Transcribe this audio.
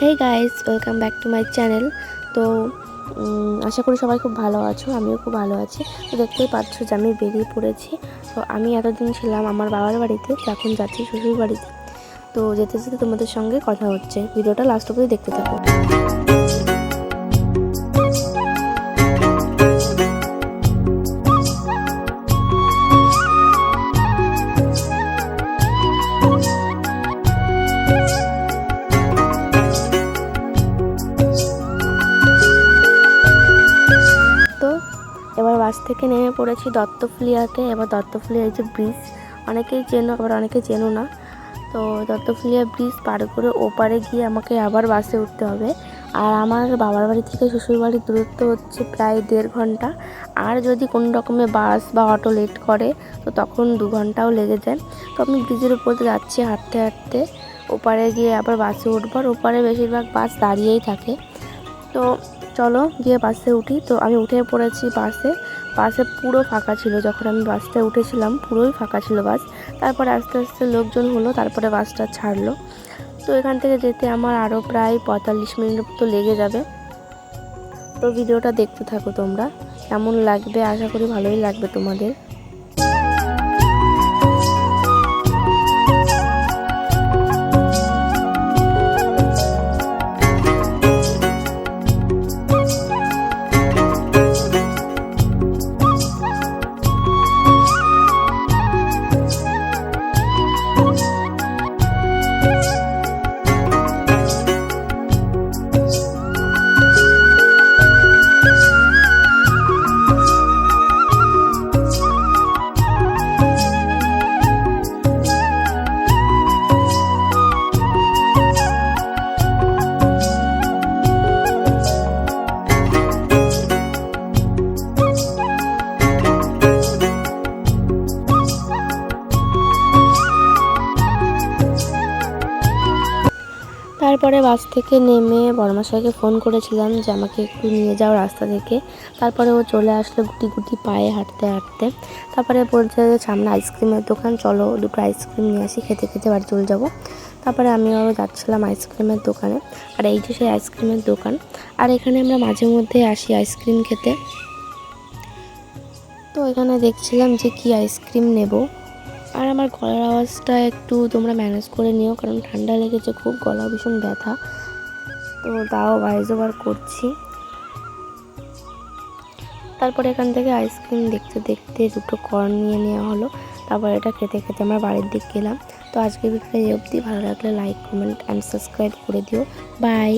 Hey guys welcome back to my channel তো আশা করি সবাই খুব ভালো আছো, আমিও খুব ভালো আছি। তো দেখতেই পাচ্ছ যে আমি বেরিয়ে পড়েছি। তো আমি এতদিন ছিলাম আমার বাবার বাড়িতে, তো এখন যাচ্ছি শ্বশুর বাড়িতে। তো যেতে যেতে তোমাদের সঙ্গে কথা হচ্ছে। ভিডিওটা লাস্ট অবধি দেখতে থাকো। থেকে নেমে পড়েছি দত্তফুলিয়াতে। এবার দত্তফুলিয়ার যে ব্রিজ অনেকেই চেনো, আবার অনেকে চেনো না। তো দত্তফুলিয়া ব্রিজ পার করে ওপারে গিয়ে আমাকে আবার বাসে উঠতে হবে। আর আমার বাবার বাড়ি থেকে শ্বশুরবাড়ির দূরত্ব হচ্ছে প্রায় দেড় ঘণ্টা। আর যদি কোনো রকমে বাস বা অটো লেট করে, তো তখন দু ঘন্টাও লেগে যায়। তো আমি ব্রিজের উপর যাচ্ছি হাঁটতে হাঁটতে। ওপারে গিয়ে আবার বাসে উঠবার ওপারে বেশিরভাগ বাস দাঁড়িয়েই থাকে। তো চলো গিয়ে বাসে উঠি। তো আমি উঠে পড়েছি বাসে। বাসে পুরো ফাঁকা ছিল। যখন আমি বাসটায় উঠেছিলাম, পুরোই ফাঁকা ছিল বাস। তারপরে আস্তে আস্তে লোকজন হলো, তারপরে বাসটা ছাড়লো। তো এখান থেকে যেতে আমার আরও প্রায় পঁয়তাল্লিশ মিনিট মতো লেগে যাবে। তো ভিডিওটা দেখতে থাকো তোমরা। কেমন লাগবে? আশা করি ভালোই লাগবে তোমাদের। তারপরে বাস থেকে নেমে বড়মাশাইকে ফোন করেছিলাম যে আমাকে একটু নিয়ে যাও রাস্তা থেকে। তারপরে ও চলে আসলো গুটি গুটি পায়ে হাঁটতে হাঁটতে। তারপরে বলছে সামনে আইসক্রিমের দোকান, চলো দুটো আইসক্রিম নিয়ে আসি, খেতে খেতে বাড়ি চলে যাব। তারপরে আমিও যাচ্ছিলাম আইসক্রিমের দোকানে। আর এই যে সেই আইসক্রিমের দোকান, আর এখানে আমরা মাঝে মধ্যে আসি আইসক্রিম খেতে। তো এখানে দেখছিলাম যে কি আইসক্রিম নেব। আর আমার গলার আওয়াজটা একটু তোমরা ম্যানেজ করে নিও, কারণ ঠান্ডা লেগেছে, খুব গলা ভীষণ ব্যথা। তো তাও ভয়েস ওভার করছি। তারপরে এখান থেকে আইসক্রিম দেখতে দেখতে দুটো কর্ন নিয়ে নেওয়া হলো। তারপর এটা খেতে খেতে আমরা বাড়ির দিক গেলাম। তো আজকে ভিডিওটা অবধি। ভালো লাগলে লাইক কমেন্ট অ্যান্ড সাবস্ক্রাইব করে দিও। বাই